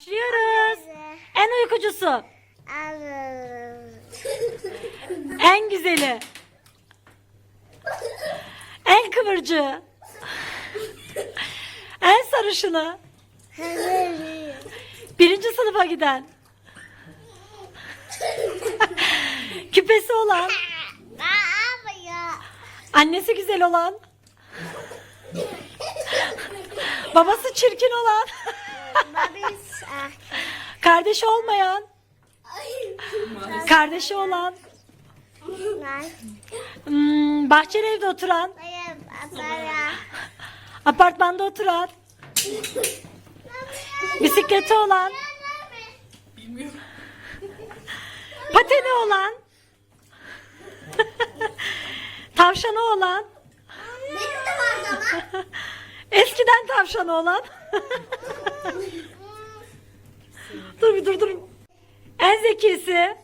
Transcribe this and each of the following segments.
Başlıyoruz. En uykucusu. En güzeli. En kıvırcığı. En sarışını. Birinci sınıfa giden. Küpesi olan. Annesi güzel olan. Babası çirkin olan. Kardeşi olmayan. Kardeşi olan. Hmm, bahçeli evde oturan. Apartmanda oturan. Bisikleti olan. Pateni olan. Tavşanı olan. Eskiden tavşanı olan. dur bir dur dur. En zekisi.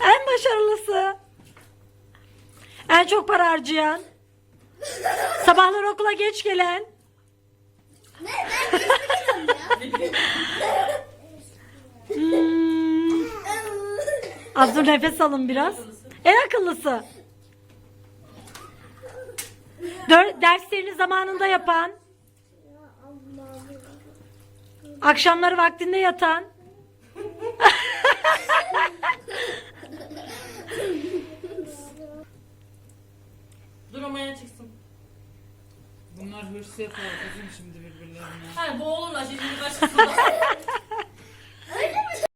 en başarılısı. En çok para harcayan. Sabahları okula geç gelen. Hmm. Az dur nefes alın biraz. En akıllısı. Dör, derslerini zamanında yapan. Akşamları vaktinde yatan. Duramaya çıksın. Bunlar hırs yapıyor kızım şimdi birbirlerine. Ha boğulurlar şimdi başkasına.